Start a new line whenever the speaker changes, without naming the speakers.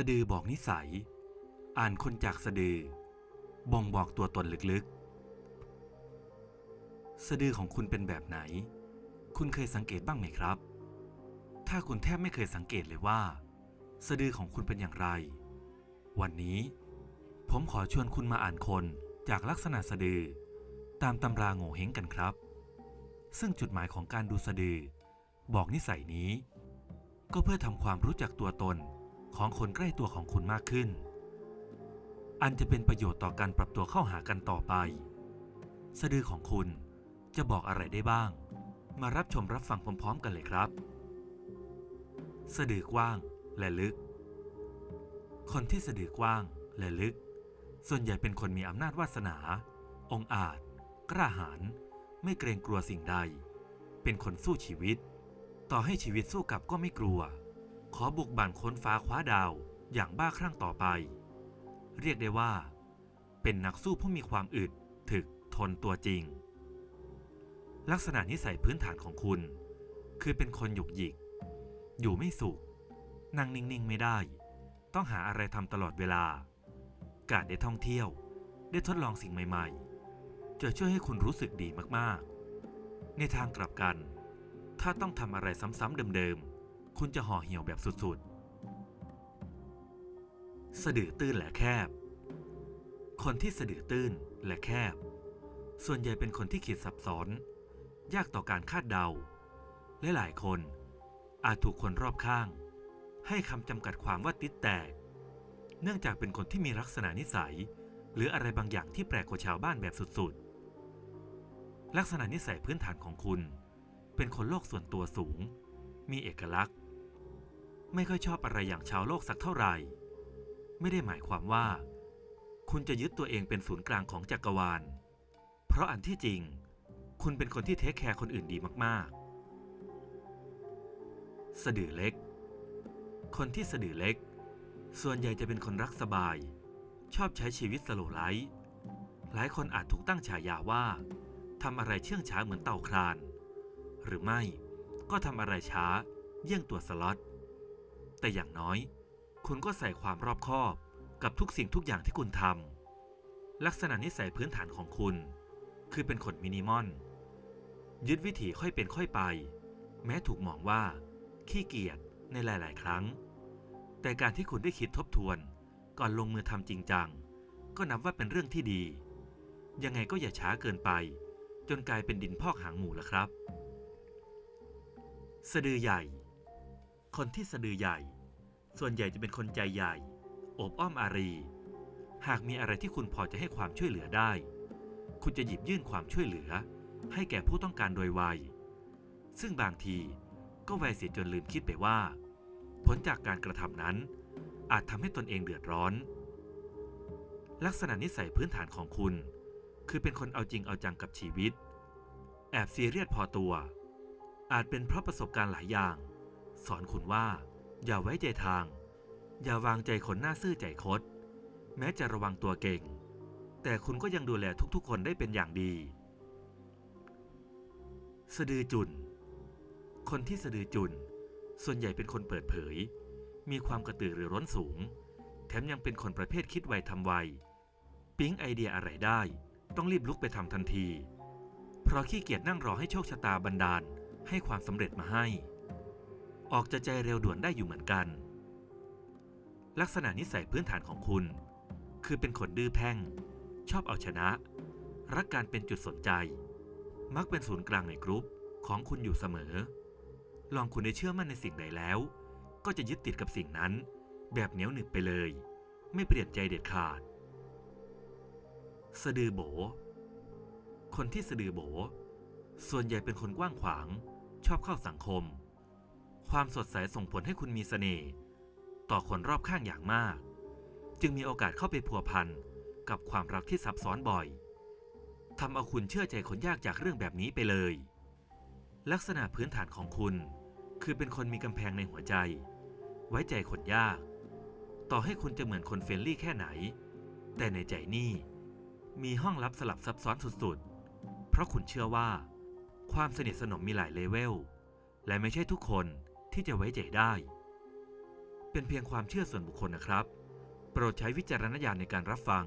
สะดือบอกนิสัย อ่านคนจากสะดือ บ่งบอกตัวตนลึกๆ สะดือของคุณเป็นแบบไหน คุณเคยสังเกตบ้างไหมครับ ถ้าคุณแทบไม่เคยสังเกตเลยว่า สะดือของคุณเป็นอย่างไร วันนี้ ผมขอชวนคุณมาอ่านคนจากลักษณะสะดือ ตามตำราโง่เฮงกันครับ ซึ่งจุดหมายของการดูสะดือ บอกนิสัยนี้ ก็เพื่อทำความรู้จักตัวตน ของคนใกล้ตัวของคุณมากขึ้น อันจะเป็นประโยชน์ต่อการปรับตัวเข้าหากันต่อไป สะดือของคุณจะบอกอะไรได้บ้าง มารับชมรับฟังพร้อมๆ กันเลยครับ สะดือกว้างและลึก คนที่สะดือกว้างและลึก ส่วนใหญ่เป็นคนมีอำนาจวาสนา องอาจ กล้าหาญ ไม่เกรงกลัวสิ่งใด เป็นคนสู้ชีวิต ต่อให้ชีวิตสู้กลับก็ไม่กลัว ขอบุกบั่นค้นฟ้าคว้าดาวอย่างบ้าคลั่งต่อไป เรียกได้ว่า เป็นนักสู้ผู้มีความอึด ถึกทนตัวจริง ลักษณะนิสัยพื้นฐานของคุณ คือเป็นคนหยุกหยิก อยู่ไม่สุข นั่งนิ่งๆไม่ได้ ต้องหาอะไรทำตลอดเวลา การได้ท่องเที่ยว ได้ทดลองสิ่งใหม่ๆ จะช่วยให้คุณรู้สึกดีมากๆ ในทางกลับกัน ถ้าต้องทำอะไรซ้ำๆเดิมๆ คุณจะห่อเหี่ยวแบบสุดๆ สะดือตื้นและแคบ คนที่สะดือตื้นและแคบ ส่วนใหญ่เป็นคนที่คิดซับซ้อน ยากต่อการคาดเดา และหลายคนอาจถูกคนรอบข้าง ให้คำจำกัดความว่าติดแตก เนื่องจากเป็นคนที่มีลักษณะนิสัย หรืออะไรบางอย่างที่แปลกกว่าชาวบ้านแบบสุดๆ ลักษณะนิสัยพื้นฐานของคุณ เป็นคนโลกส่วนตัวสูง มีเอกลักษณ์ ไม่ค่อยชอบอะไรอย่างชาวโลกสักเท่าไหร่ ไม่ได้หมายความว่า คุณจะยึดตัวเองเป็นศูนย์กลางของจักรวาล เพราะอันที่จริง คุณเป็นคนที่เทคแคร์คนอื่นดีมากๆ สะดือเล็ก คนที่สะดือเล็ก ส่วนใหญ่จะเป็นคนรักสบาย ชอบใช้ชีวิตสโลว์ไลฟ์หลายคนอาจถูกตั้งฉายาว่าทำอะไรเชื่องช้าเหมือนเต่าคลาน หรือไม่ก็ทำอะไรช้าเยี่ยงตัวสล็อต แต่อย่างน้อย คุณก็ใส่ความรอบคอบกับทุกสิ่งทุกอย่างที่คุณทำลักษณะนิสัยพื้นฐานของคุณ คือเป็นคนมินิมอลยึดวิถีค่อยเป็นค่อยไป แม้ถูกมองว่า ขี้เกียจในหลาย ๆ ครั้ง แต่การที่คุณได้คิดทบทวน ก่อนลงมือทำจริงจัง ก็นับว่าเป็นเรื่องที่ดี ยังไงก็อย่าช้าเกินไป จนกลายเป็นดินพอกหางหมูแล้วครับ สะดือใหญ่ คนที่สะดือใหญ่ ส่วนใหญ่จะเป็นคนใจใหญ่ โอบอ้อมอารี หากมีอะไรที่คุณพอจะให้ความช่วยเหลือได้ คุณจะหยิบยื่นความช่วยเหลือ ให้แก่ผู้ต้องการโดยไว ซึ่งบางทีก็ไวเสียจนลืมคิดไปว่า ผลจากการกระทำนั้น อาจทำให้ตนเองเดือดร้อน ลักษณะนิสัยพื้นฐานของคุณ คือเป็นคนเอาจริงเอาจังกับชีวิต แอบซีเรียสพอตัว อาจเป็นเพราะประสบการณ์หลายอย่าง สอนคุณว่า อย่าไว้ใจทาง อย่าวางใจคนหน้าซื่อใจคด แม้จะระวังตัวเก่ง แต่คุณก็ยังดูแลทุกๆ คนได้เป็นอย่างดี สะดือจุน คนที่สะดือจุน ส่วนใหญ่เป็นคนเปิดเผย มีความกระตือรือร้นสูง แถมยังเป็นคนประเภทคิดไวทำไว ปิ๊งไอเดียอะไรได้ ต้องรีบลุกไปทำทันที เพราะขี้เกียจนั่งรอให้โชคชะตาบันดาลให้ความสำเร็จมาให้ ออกจะใจเร็วด่วนได้อยู่เหมือนกัน ลักษณะนิสัยพื้นฐานของคุณ คือเป็นคนดื้อแพ่ง ชอบเอาชนะ รักการเป็นจุดสนใจ มักเป็นศูนย์กลางในกรุ๊ปของคุณอยู่เสมอ ลองคุณได้เชื่อมั่นในสิ่งใดแล้ว ก็จะยึดติดกับสิ่งนั้น แบบเหนียวหนึบไปเลย ไม่เปลี่ยนใจเด็ดขาด สะดือโบ คนที่สะดือโบ ส่วนใหญ่เป็นคนกว้างขวาง ชอบเข้าสังคม ความสดใสส่งผลให้คุณมีเสน่ห์ต่อคนรอบข้างอย่างมาก จึงมีโอกาสเข้าไปพัวพันกับความรักที่ซับซ้อนบ่อยทำเอาคุณเชื่อใจคนยากจากเรื่องแบบนี้ไปเลย ลักษณะพื้นฐานของคุณ คือเป็นคนมีกำแพงในหัวใจ ไว้ใจคนยาก ต่อให้คุณจะเหมือนคนเฟรนลี่แค่ไหน แต่ในใจนี่ มีห้องลับสลับซับซ้อนสุดๆ เพราะคุณเชื่อว่า ความสนิทสนมมีหลายเลเวลและไม่ใช่ทุกคน ที่จะไว้ใจได้ เป็นเพียงความเชื่อส่วนบุคคลนะครับ โปรดใช้วิจารณญาณในการรับฟัง